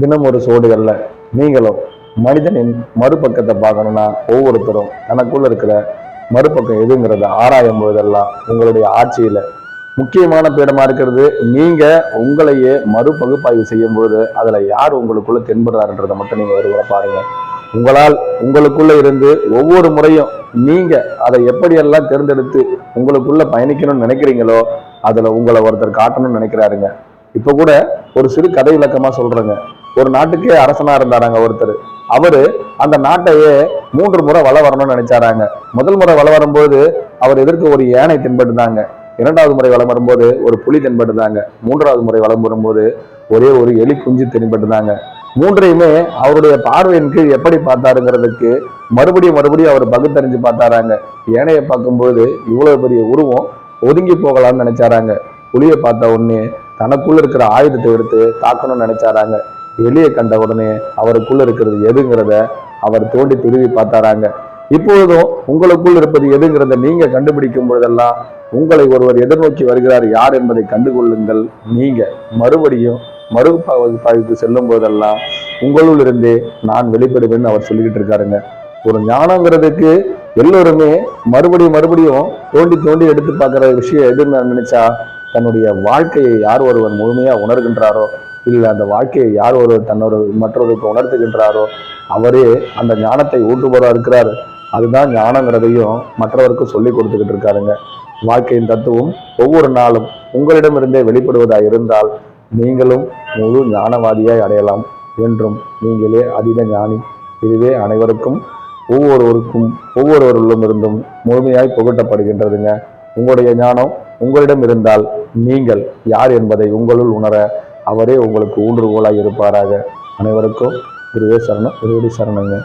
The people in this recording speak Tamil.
தினம் ஒரு சோடுகள்ல நீங்களும் மனிதனின் மறுபக்கத்தை பார்க்கணும்னா ஒவ்வொருத்தரும் தனக்குள்ள இருக்கிற மறுபக்கம் எதுங்கிறத ஆராயும் போதெல்லாம் உங்களுடைய ஆட்சியில முக்கியமான பீடமா இருக்கிறது. நீங்க உங்களையே மறுபகுப்பாய்வு செய்யும் போது அதுல யார் உங்களுக்குள்ள தென்படுறாருன்றதை மட்டும் நீங்க ஒரு பாருங்க. உங்களால் உங்களுக்குள்ள இருந்து ஒவ்வொரு முறையும் நீங்க அதை எப்படியெல்லாம் தேர்ந்தெடுத்து உங்களுக்குள்ள பயணிக்கணும்னு நினைக்கிறீங்களோ அதுல உங்களை ஒருத்தர் காட்டணும்னு நினைக்கிறாருங்க. இப்ப கூட ஒரு சிறு கதை விளக்கமா சொல்றேங்க. ஒரு நாட்டுக்கே அரசனா இருந்தாராங்க ஒருத்தர். அவரு அந்த நாட்டையே மூன்று முறை வள வரணும்னு நினைச்சாராங்க. முதல் முறை வள வரும்போது அவர் எதிர்க்க ஒரு யானை தென்பட்டுதாங்க இரண்டாவது முறை வளம் வரும்போது ஒரு புலி தென்பட்டுதாங்க மூன்றாவது முறை வளம் வரும்போது ஒரே ஒரு எலி குஞ்சு தென்பட்டுதாங்க மூன்றையுமே அவருடைய பார்வையின் கீழ் எப்படி பார்த்தாருங்கிறதுக்கு மறுபடியும் மறுபடியும் அவர் பகுத்தறிஞ்சு பார்த்தாராங்க. யானையை பார்க்கும்போது இவ்வளவு பெரிய உருவம் ஒதுங்கி போகலாம்னு நினைச்சாராங்க. புலியை பார்த்த உடனே தனக்குள்ள இருக்கிற ஆயுதத்தை எடுத்து தாக்கணும்னு நினைச்சாராங்க. வெளியே கண்ட உடனே அவருக்குள்ள இருக்கிறது எதுங்கிறத அவர் தோண்டி துருவி பார்த்தாராங்க. இப்பொழுதும் உங்களுக்குள் இருப்பது எதுங்கிறத நீங்க கண்டுபிடிக்கும் பொழுதெல்லாம் உங்களை ஒருவர் எதிர்நோக்கி வருகிறார் யார் என்பதை கண்டுகொள்ளுங்கள். நீங்க மறுபடியும் மறுபாய்வுக்கு செல்லும் போதெல்லாம் உங்களுள் இருந்தே நான் வெளிப்படுவேன்னு அவர் சொல்லிக்கிட்டு இருக்காருங்க. ஒரு ஞானங்கிறதுக்கு எல்லோருமே மறுபடியும் மறுபடியும் தோண்டி தோண்டி எடுத்து பார்க்குற விஷயம் எதுன்னு நினைச்சா தன்னுடைய வாழ்க்கையை யார் ஒருவர் முழுமையா உணர்கின்றாரோ இல்லை அந்த வாழ்க்கையை யார் ஒரு தன்னொரு மற்றொருக்கு உணர்த்துகின்றாரோ அவரே அந்த ஞானத்தை ஊட்டுபவராக இருக்கிறார். அதுதான் ஞானங்கிறதையும் மற்றவருக்கு சொல்லி கொடுத்துக்கிட்டு இருக்காருங்க. வாழ்க்கையின் தத்துவம் ஒவ்வொரு நாளும் உங்களிடமிருந்தே வெளிப்படுவதாக இருந்தால் நீங்களும் முழு ஞானவாதியாய் அடையலாம் என்றும் நீங்களே அதீத ஞானி. இதுவே அனைவருக்கும் ஒவ்வொருவருக்கும் ஒவ்வொருவருள்ளும் இருந்தும் முழுமையாய் புகட்டப்படுகின்றதுங்க. உங்களுடைய ஞானம் உங்களிடம் இருந்தால் நீங்கள் யார் என்பதை உங்களுள் உணர அவரே உங்களுக்கு ஊன்றுகோலாக இருப்பாராக. அனைவருக்கும் குருவே சரணம் குருவடி சரணங்க.